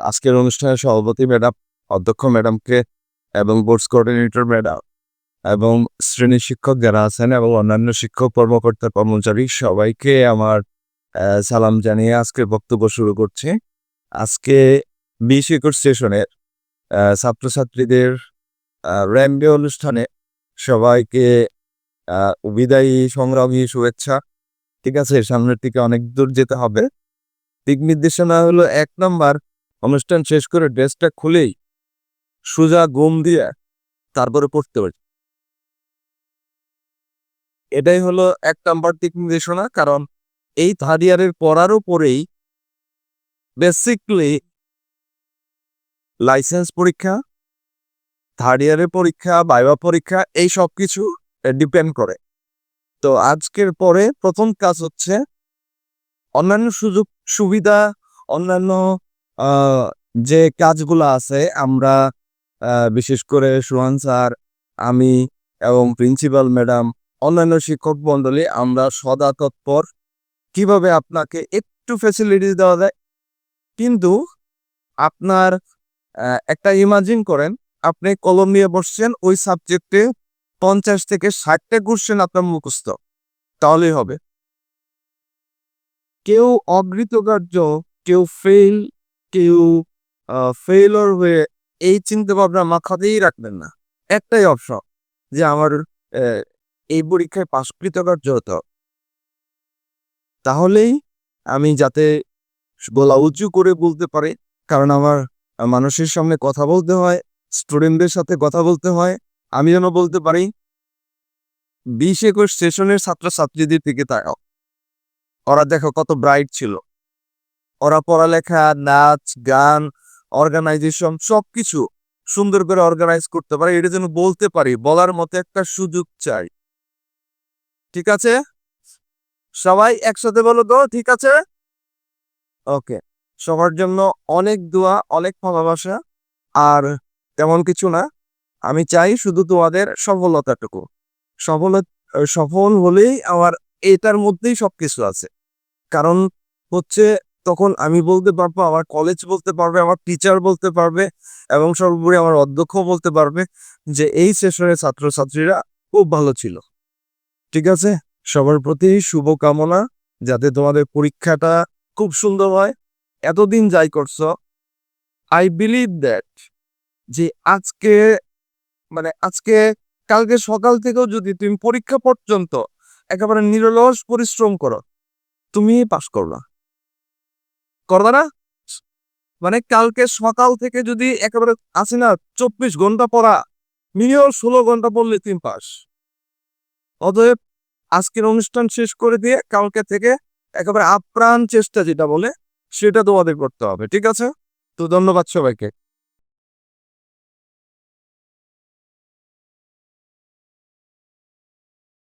আজকের অনুষ্ঠানের সভাপতি ম্যাডাম অধ্যক্ষ ম্যাডামকে এবং বোর্ডস কোঅর্ডিনেটর ম্যাডাম এবং শ্রেণি শিক্ষক যারা আছেন এবং অন্যান্য শিক্ষক কর্মকর্তা কর্মচারী সবাইকে আমার সালাম জানিয়ে আজকের বক্তব্য শুরু করছি। আজকে বিশ একর সেশনের আহ, ছাত্রছাত্রীদের র্যাম্বে অনুষ্ঠানে সবাইকে বিদায়ী সংগ্রামী শুভেচ্ছা। ঠিক আছে সামনের দিকে অনেক দূর যেতে হবে। দিক নির্দেশনা হলো এক নাম্বার অনুষ্ঠান শেষ করে ড্রেসটা খুলেই সোজা ঘুম দিয়ে তারপরে পড়তে পারি এটাই হলো এক নাম্বার দিক নির্দেশনা, কারণ এই থার্ড ইয়ারের পড়ারও পরেই বেসিকলি লাইসেন্স পরীক্ষা থার্ড ইয়ারের পরীক্ষা বাইবা পরীক্ষা, এই সব কিছু ডিপেন্ড করে। তো আজকের পরে প্রথম কাজ হচ্ছে অন্যান্য সুযোগ সুবিধা অন্যান্য যে কাজগুলো আছে, আমরা বিশেষ করে সোহান স্যার, আমি এবং প্রিন্সিপাল ম্যাডাম, অন্যান্য শিক্ষক মন্ডলী আমরা সদা তৎপর। কীভাবে আপনাকে একটু ফ্যাসিলিটি দেওয়া যায়? কিন্তু আপনার একটা ইমাজিন করেন, আপনি কলম নিয়ে বসছেন, ওই সাবজেক্টে পঞ্চাশ থেকে ষাটটা কোশ্চেন আপনার মুখস্থ। তাহলেই হবে। কেউ অকৃতকার্য কেউ ফেল কেউ ফেলর হয়ে এই চিন্তা ভাবনা মাথাতেই রাখবেন না। একটাই অপশন যে আমার এই পরীক্ষায় পাশ কৃতকার্য হতে। তাহলেই আমি যাতে গলা উঁচু করে বলতে পারি, কারণ আমার মানুষের সামনে কথা বলতে হয় স্টুডেন্টদের সাথে কথা বলতে হয়, আমি যেন বলতে পারি, বিশ একুশ সেশনের ছাত্রছাত্রীদের দিকে তাকাও। ওরা দেখো কত ব্রাইট ছিল। ওরা পড়ালেখা, নাচ, গান অর্গানাইজেশন সবকিছু সুন্দর করে অর্গানাইজ করতে পারে। এটা যেন বলতে পারি, বলার মতো একটা সুযোগ চাই। ঠিক আছে? সবাই একসাথে বলো তো, ঠিক আছে? ওকে। সবার জন্য অনেক দোয়া, অনেক ভালোবাসা। আর তেমন কিছু না, আমি চাই শুধু তোমাদের সফলতাটুকু। সফল সফল হলেই আমার এটার মধ্যেই সবকিছু আছে। কারণ হচ্ছে তখন আমি বলতে পারব, আমার কলেজ বলতে পারবে, আমার টিচার বলতে পারবে এবং সর্বোপরি আমার অধ্যক্ষ বলতে পারবে যে এই সেশনের ছাত্রছাত্রীরা খুব ভালো ছিল। ঠিক আছে? সবার প্রতি শুভকামনা, যাতে তোমাদের পরীক্ষাটা খুব সুন্দর হয়। এতদিন যাই করছ আই বিলিভ দ্যাট যে আজকে মানে আজকে, কালকে সকাল থেকেও যদি তুমি পরীক্ষা পর্যন্ত একেবারে নিরলস পরিশ্রম করো, তুমি পাস করবা। করবা না? মানে কালকে সকাল থেকে যদি একেবারে আছে না, চব্বিশ ঘণ্টা পড়া মিনিমাম ষোলো ঘণ্টা পড়লে তিন পাস অতএব আজকের অনুষ্ঠান শেষ করে দিয়ে কালকে থেকে একেবারে আপ্রাণ চেষ্টা যেটা বলে, সেটা তোমাদের করতে হবে, ঠিক আছে? তো ধন্যবাদ সবাইকে।